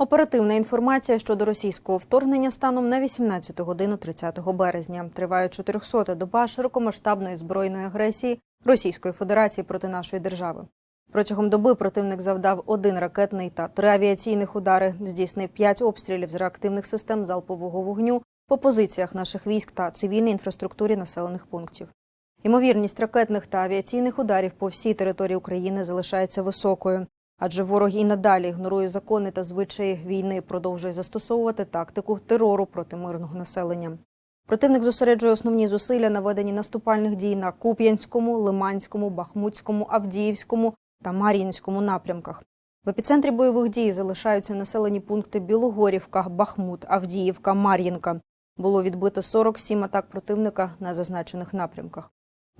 Оперативна інформація щодо російського вторгнення станом на 18 годину 30 березня. Триває 400-та доба широкомасштабної збройної агресії Російської Федерації проти нашої держави. Протягом доби противник завдав один ракетний та три авіаційних удари, здійснив п'ять обстрілів з реактивних систем залпового вогню по позиціях наших військ та цивільній інфраструктурі населених пунктів. Ймовірність ракетних та авіаційних ударів по всій території України залишається високою, адже ворог і надалі ігнорує закони та звичаї війни, продовжує застосовувати тактику терору проти мирного населення. Противник зосереджує основні зусилля на веденні наступальних дій на Куп'янському, Лиманському, Бахмутському, Авдіївському та Мар'їнському напрямках. В епіцентрі бойових дій залишаються населені пункти Білогорівка, Бахмут, Авдіївка, Мар'їнка. Було відбито 47 атак противника на зазначених напрямках.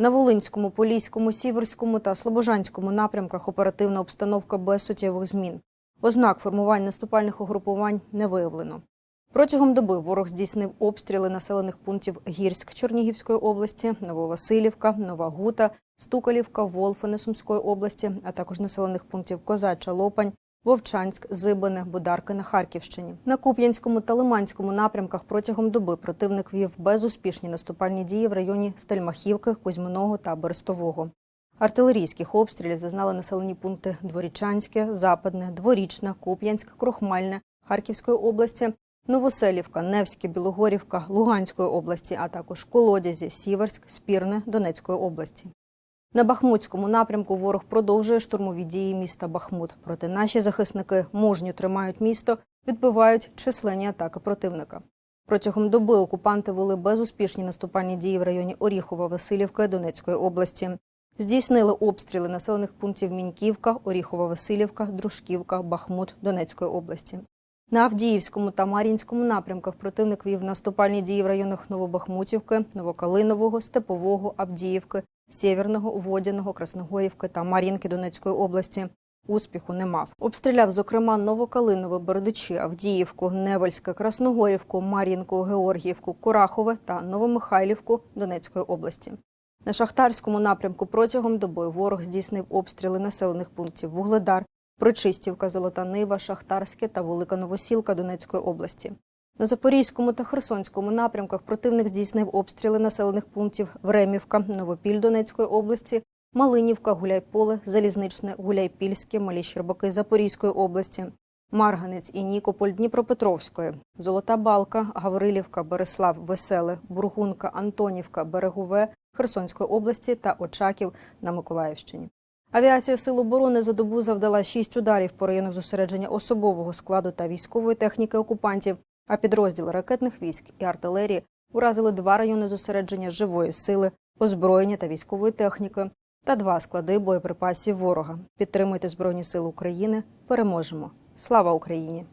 На Волинському, Поліському, Сіверському та Слобожанському напрямках оперативна обстановка без суттєвих змін. Ознак формувань наступальних угрупувань не виявлено. Протягом доби ворог здійснив обстріли населених пунктів Гірськ Чернігівської області, Нововасилівка, Нова Гута, Стукалівка, Волфине Сумської області, а також населених пунктів Козача, Лопань, Вовчанськ, Зибине, Бударки на Харківщині. На Куп'янському та Лиманському напрямках протягом доби противник вів безуспішні наступальні дії в районі Стельмахівки, Кузьминого та Берестового. Артилерійських обстрілів зазнали населені пункти Дворічанське, Западне, Дворічна, Куп'янськ, Крохмальне Харківської області, Новоселівка, Невське, Білогорівка, Луганської області, а також Колодязі, Сіверськ, Спірне Донецької області. На Бахмутському напрямку ворог продовжує штурмові дії міста Бахмут. Проте наші захисники мужньо тримають місто, відбивають численні атаки противника. Протягом доби окупанти вели безуспішні наступальні дії в районі Оріхова, Васильівки Донецької області. Здійснили обстріли населених пунктів Міньківка, Оріхова, Васильівка, Дружківка, Бахмут Донецької області. На Авдіївському та Мар'їнському напрямках противник вів наступальні дії в районах Новобахмутівки, Новокалинового, Степового, Авдіївки, Сєвєрного, Водяного, Красногорівки та Мар'їнки Донецької області. Успіху не мав. Обстріляв, зокрема, Новокалинове, Бердичі, Авдіївку, Невельське, Красногорівку, Мар'їнку, Георгіївку, Курахове та Новомихайлівку Донецької області. На шахтарському напрямку протягом доби ворог здійснив обстріли населених пунктів Вугледар, Причистівка, Золота Нива, Шахтарське та Велика Новосілка Донецької області. На Запорізькому та Херсонському напрямках противник здійснив обстріли населених пунктів Времівка, Новопіль Донецької області, Малинівка, Гуляйполе, Залізничне, Гуляйпільське, Малі Щербаки Запорізької області, Марганець і Нікополь Дніпропетровської, Золота Балка, Гаврилівка, Береслав, Веселе, Бургунка, Антонівка, Берегове Херсонської області та Очаків на Миколаївщині. Авіація Сил оборони за добу завдала шість ударів по районах зосередження особового складу та військової техніки окупантів, а підрозділи ракетних військ і артилерії уразили два райони зосередження живої сили, озброєння та військової техніки та два склади боєприпасів ворога. Підтримуйте Збройні Сили України. Переможемо! Слава Україні!